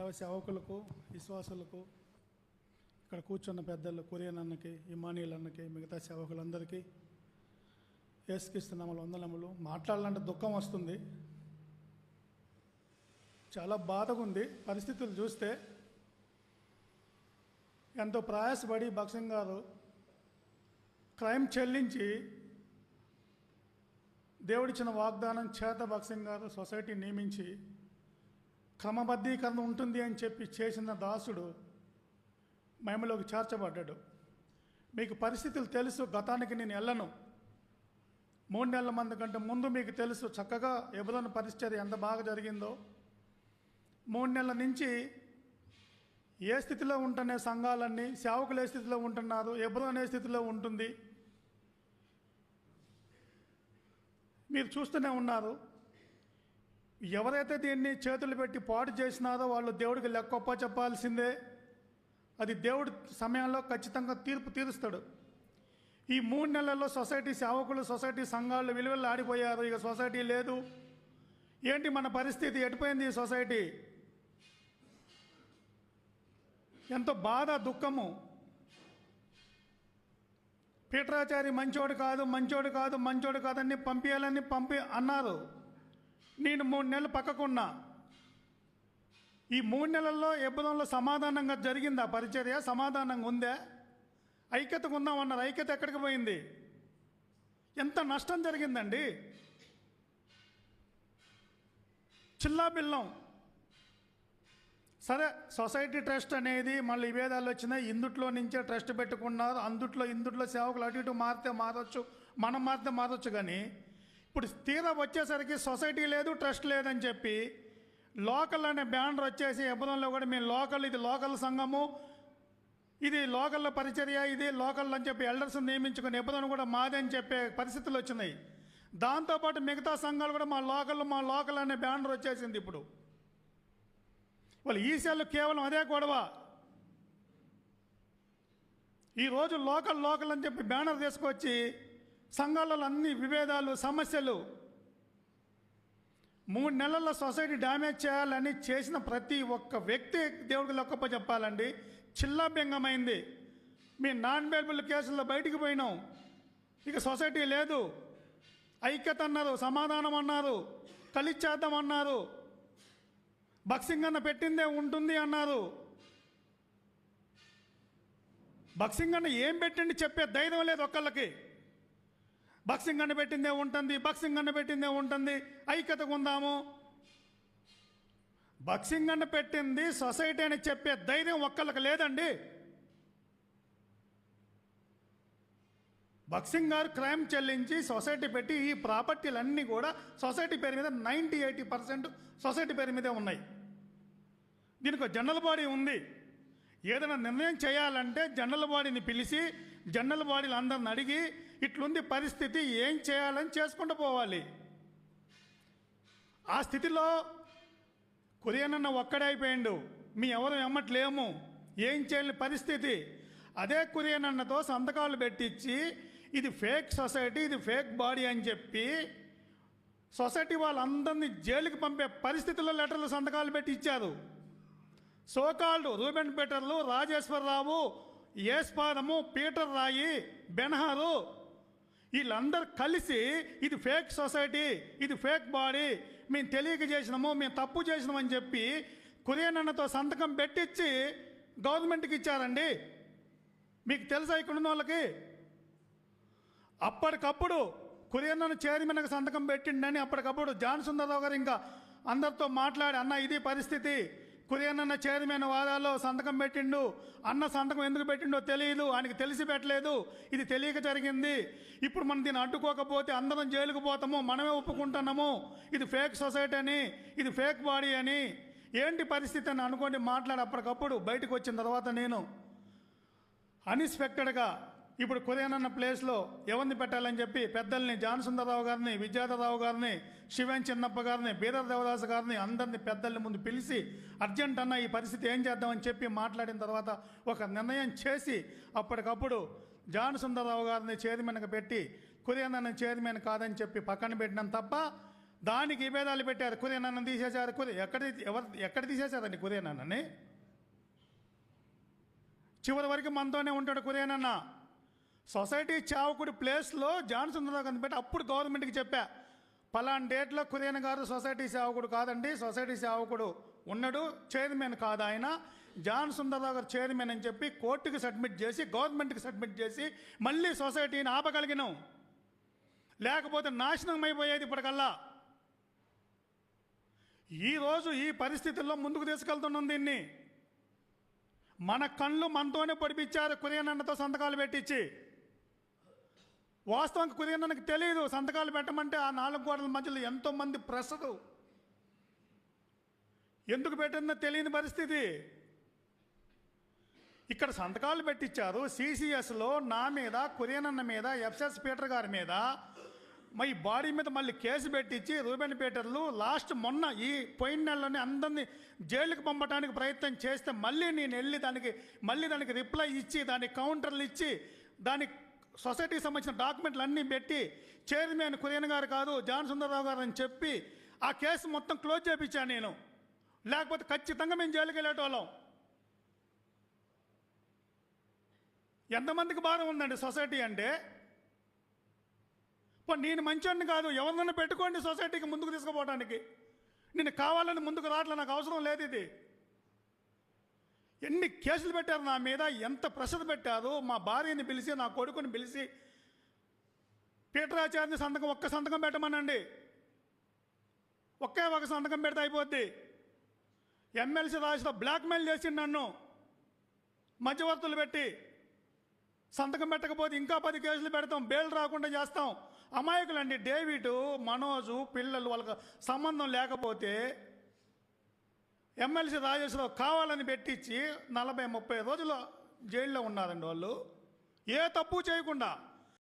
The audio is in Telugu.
దైవ సేవకులకు విశ్వాసులకు ఇక్కడ కూర్చున్న పెద్దలు కురియన్ అన్నకి ఇమానియల్ అన్నకి మిగతా సేవకులందరికీ ఏసుకిస్తున్నాములు వందనములు. మాట్లాడాలంటే దుఃఖం వస్తుంది. చాలా బాధగా ఉంది. పరిస్థితులు చూస్తే ఎంతో ప్రయాసపడి భక్సింగ్ గారు క్రైమ్ చెల్లించి దేవుడిచ్చిన వాగ్దానం చేత భక్సింగ్ గారు సొసైటీ నియమించి క్రమబద్ధీకరణ ఉంటుంది అని చెప్పి చేసిన దాసుడు మహిమలోకి చేర్చబడ్డాడు. మీకు పరిస్థితులు తెలుసు గతానికి నేను వెళ్ళను మూడు నెలల మంది కంటే ముందు మీకు తెలుసు చక్కగా ఎబులోని పరిస్థితి ఎంత బాగా జరిగిందో. మూడు నెలల నుంచి ఏ స్థితిలో ఉంటున్న సంఘాలన్నీ సేవకులు ఏ స్థితిలో ఉంటున్నారు ఎబులోని ఏ స్థితిలో ఉంటుంది. మీరు చూస్తూనే ఉన్నారు. ఎవరైతే దీన్ని చేతులు పెట్టి పాటు చేసినారో వాళ్ళు దేవుడికి లెక్కొప్ప చెప్పాల్సిందే. అది దేవుడి సమయంలో ఖచ్చితంగా తీర్పు తీరుస్తాడు. ఈ మూడు నెలల్లో సొసైటీ సేవకులు సొసైటీ సంఘాలు విలువలు ఆడిపోయారు. ఇక సొసైటీ లేదు. ఏంటి మన పరిస్థితి? ఎటుపోయింది ఈ సొసైటీ? ఎంతో బాధ దుఃఖము. పీఠరాచారి మంచోడు కాదు మంచోడు కాదు మంచోడు కాదని పంపించాలని పంపి అన్నారు. నేను మూడు నెలలు పక్కకున్నా. ఈ మూడు నెలల్లో ఇబ్బందుల్లో సమాధానంగా జరిగిందా? పరిచర్య సమాధానంగా ఉందా? ఐక్యతకు ఉందామన్నారు ఐక్యత ఎక్కడికి పోయింది? ఎంత నష్టం జరిగిందండి? చిల్లాబిల్లం సరే సొసైటీ ట్రస్ట్ అనేది మళ్ళీ విభేదాలు వచ్చినాయి. ఇందుట్లో నుంచే ట్రస్ట్ పెట్టుకున్నారు. అందుట్లో ఇందుట్లో సేవకులు అటు ఇటు మారితే మారచ్చు మనం మారితే మారచ్చు కానీ ఇప్పుడు తీరా వచ్చేసరికి సొసైటీ లేదు ట్రస్ట్ లేదని చెప్పి లోకల్ అనే బ్యానర్ వచ్చేసి ఇబ్బందుల్లో కూడా మేము లోకల్ ఇది లోకల్ సంఘము ఇది లోకల్ పరిచర్య ఇది లోకల్ అని చెప్పి ఎల్డర్స్ నియమించుకుని ఇబ్బందులు కూడా మాదే అని చెప్పే పరిస్థితులు వచ్చినాయి. దాంతోపాటు మిగతా సంఘాలు కూడా మా లోకల్ మా లోకల్ అనే బ్యానర్ వచ్చేసింది ఇప్పుడు. వాళ్ళు ఈశాలు కేవలం అదే గొడవ. ఈరోజు లోకల్ లోకల్ అని చెప్పి బ్యానర్ తీసుకొచ్చి సంఘాలలో అన్ని విభేదాలు సమస్యలు. మూడు నెలల్లో సొసైటీ డ్యామేజ్ చేయాలని చేసిన ప్రతి ఒక్క వ్యక్తి దేవుడికి లొక్కప్ప చెప్పాలండి. చిల్లాభ్యంగమైంది మీ నాన్ బేబుల్ కేసుల్లో బయటికి పోయినాం. ఇక సొసైటీ లేదు. ఐక్యత అన్నారు సమాధానం అన్నారు కలిచేద్దాం అన్నారు బక్సింగ్ అన్న పెట్టిందే ఉంటుంది అన్నారు. బక్సింగ్ అన్న ఏం పెట్టండి చెప్పే ధైర్యం లేదు ఒక్కళ్ళకి. బక్సింగ్ అన్న పెట్టిందే ఉంటుంది బక్సింగ్ అన్న పెట్టిందే ఉంటుంది. ఐక్యతకు ఉందాము బక్సింగ్ అన్న పెట్టింది సొసైటీ అని చెప్పే ధైర్యం ఒక్కళ్ళకి లేదండి. బక్సింగ్ గారు క్రైమ్ చెల్లించి సొసైటీ పెట్టి ఈ ప్రాపర్టీలన్నీ కూడా సొసైటీ పేరు మీద నైంటీ ఎయిటీ పర్సెంట్ సొసైటీ పేరు మీదే ఉన్నాయి. దీనికి జనరల్ బాడీ ఉంది. ఏదైనా నిర్ణయం చేయాలంటే జనరల్ బాడీని పిలిచి జనరల్ బాడీలు అందరిని అడిగి ఇట్లుంది పరిస్థితి ఏం చేయాలని చేసుకుంటూ పోవాలి. ఆ స్థితిలో కురియనన్న ఒక్కడే అయిపోయిండు. మీ ఎవరు ఎమ్మట్లేము. ఏం చేయని పరిస్థితి. అదే కురియనన్నతో సంతకాలు పెట్టించి ఇది ఫేక్ సొసైటీ ఇది ఫేక్ బాడీ అని చెప్పి సొసైటీ వాళ్ళందరినీ జైలుకి పంపే పరిస్థితుల్లో లెటర్లు సంతకాలు పెట్టి ఇచ్చారు. సోకాల్డ్ రూబెన్ పీటర్లు రాజేశ్వరరావు ఏస్పాదము పీటర్ రాయి బెనహారు వీళ్ళందరూ కలిసి ఇది ఫేక్ సొసైటీ ఇది ఫేక్ బాడీ మేము తెలియక చేసినాము మేము తప్పు చేసినామని చెప్పి కురియనన్నతో సంతకం పెట్టించి గవర్నమెంట్కి ఇచ్చారండి. మీకు తెలుసా ఇక్కడ ఉన్న వాళ్ళకి? అప్పటికప్పుడు కురియన్నను చైర్మన్కి సంతకం పెట్టిండని అప్పటికప్పుడు జాన్ సుందరరావు గారు ఇంకా అందరితో మాట్లాడి అన్న ఇది పరిస్థితి. కురియన్న చైర్మన్ వాదాల్లో సంతకం పెట్టిండు. అన్న సంతకం ఎందుకు పెట్టిండో తెలియదు ఆయనకి తెలిసి పెట్టలేదు. ఇది తెలియక జరిగింది. ఇప్పుడు మనం దీన్ని అడ్డుకోకపోతే అందరం జైలుకు పోతాము. మనమే ఒప్పుకుంటున్నాము. ఇది ఫేక్ సొసైటీ అని ఇది ఫేక్ బాడీ అని. ఏంటి పరిస్థితి అని అనుకోండి మాట్లాడే అప్పటికప్పుడు బయటకు వచ్చిన తర్వాత నేను అన్ఎక్స్పెక్టెడ్గా ఇప్పుడు కురేనన్న ప్లేస్లో ఎవరిని పెట్టాలని చెప్పి పెద్దల్ని జానసుందరరావు గారిని విద్యాధరరావు గారిని శివన్ చిన్నప్ప గారిని బీదర్ దేవదాస్ గారిని అందరిని పెద్దల్ని ముందు పిలిచి అర్జెంట్ అన్న ఈ పరిస్థితి ఏం చేద్దామని చెప్పి మాట్లాడిన తర్వాత ఒక నిర్ణయం చేసి అప్పటికప్పుడు జానసుందరరావు గారిని చైర్మన్గా పెట్టి కురేనన్న చైర్మన్ కాదని చెప్పి పక్కన పెట్టినాం తప్ప దానికి విభేదాలు పెట్టారు. కురేనన్న తీసేశారు. కురే ఎక్కడ ఎవరు ఎక్కడ తీసేశారండి కురియనన్నని చివరి వరకు మనతోనే ఉంటాడు కురియనన్న సొసైటీ చావకుడి ప్లేస్లో జాన్సన్ కనిపెట్టి పెట్టి అప్పుడు గవర్నమెంట్కి చెప్పా పలానా డేట్లో కురియన్ గారు సొసైటీ సేవకుడు కాదండి సొసైటీ సేవకుడు ఉన్నాడు చైర్మన్ కాదు ఆయన. జాన్ సుందరరావు గారు చైర్మన్ అని చెప్పి కోర్టుకి సబ్మిట్ చేసి గవర్నమెంట్కి సబ్మిట్ చేసి మళ్ళీ సొసైటీని ఆపగలిగినాం. లేకపోతే నాశనం అయిపోయేది ఇప్పటికల్లా. ఈరోజు ఈ పరిస్థితుల్లో ముందుకు తీసుకెళ్తున్నాం దీన్ని. మన కళ్ళు మనతోనే పొడిపించారు కురియనన్నతో సంతకాలు పెట్టించి. వాస్తవానికి కురియనన్నకి తెలియదు సంతకాలు పెట్టమంటే ఆ నాలుగు గోడల మధ్యలో ఎంతోమంది ప్రసదు ఎందుకు పెట్టిందో తెలియని పరిస్థితి. ఇక్కడ సంతకాలు పెట్టించారు సిసిఎస్లో నా మీద కురియనన్న మీద ఎఫ్ఎస్ పీటర్ గారి మీద మా ఈ బాడీ మీద మళ్ళీ కేసు పెట్టించి రూబెన్ పీటర్లు లాస్ట్ మొన్న ఈ పోయిన నెలలోనే అందరినీ జైలుకి పంపడానికి ప్రయత్నం చేస్తే మళ్ళీ నేను వెళ్ళి దానికి మళ్ళీ దానికి రిప్లై ఇచ్చి దానికి కౌంటర్లు ఇచ్చి దానికి సొసైటీకి సంబంధించిన డాక్యుమెంట్లు అన్నీ పెట్టి చైర్మన్ కురియన్ గారు కాదు జాన్ సుందరరావు గారు అని చెప్పి ఆ కేసు మొత్తం క్లోజ్ చేయించాను నేను. లేకపోతే ఖచ్చితంగా మేము జైలుకి వెళ్ళేటోళ్ళం. ఎంతమందికి భారం ఉందండి సొసైటీ అంటే? ఇప్పుడు నేను మంచోడిని కాదు ఎవరినైనా పెట్టుకోండి సొసైటీకి ముందుకు తీసుకుపోవడానికి నేను కావాలని ముందుకు రావట్లే నాకు అవసరం లేదు ఇది. ఎన్ని కేసులు పెట్టారు నా మీద ఎంత ప్రసిద్ధి పెట్టారు మా భార్యని పిలిచి నా కొడుకుని పిలిచి పీటరాచార్య సంతకం ఒక్క సంతకం పెట్టమనండి. ఒకే ఒక సంతకం పెడితే అయిపోద్ది. ఎమ్మెల్సీ రాజుతో బ్లాక్మెయిల్ చేసిండు నన్ను. మధ్యవర్తులు పెట్టి సంతకం పెట్టకపోతే ఇంకా పది కేసులు పెడతాం బెయిల్ రాకుండా చేస్తాం. అమాయకులండి డేవిడ్ మనోజు పిల్లలు వాళ్ళకి సంబంధం లేకపోతే ఎమ్మెల్సీ రాజేశ్వరరావు కావాలని పెట్టించి నలభై ముప్పై రోజులు జైల్లో ఉన్నారండి వాళ్ళు. ఏ తప్పు చేయకుండా